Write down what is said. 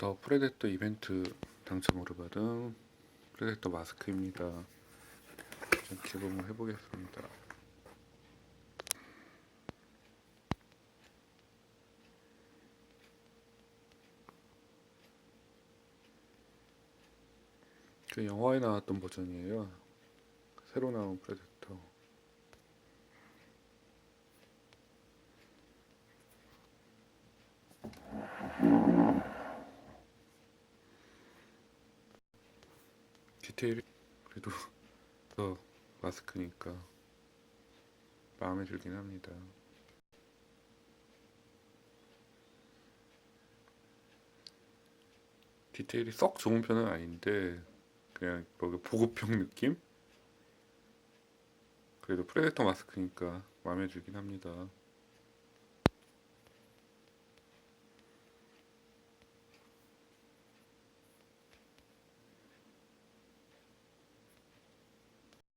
더 프레데터 이벤트 당첨으로 받은 프레데터 마스크입니다. 좀 개봉을 해보겠습니다. 그 영화에 나왔던 버전이에요. 새로 나온 프레데터. 디테일이 그래도 더 마스크니까 마음에 들긴 합니다. 디테일이 썩 좋은 편은 아닌데 그냥 뭐 보급형 느낌? 그래도 프레데터 마스크니까 마음에 들긴 합니다.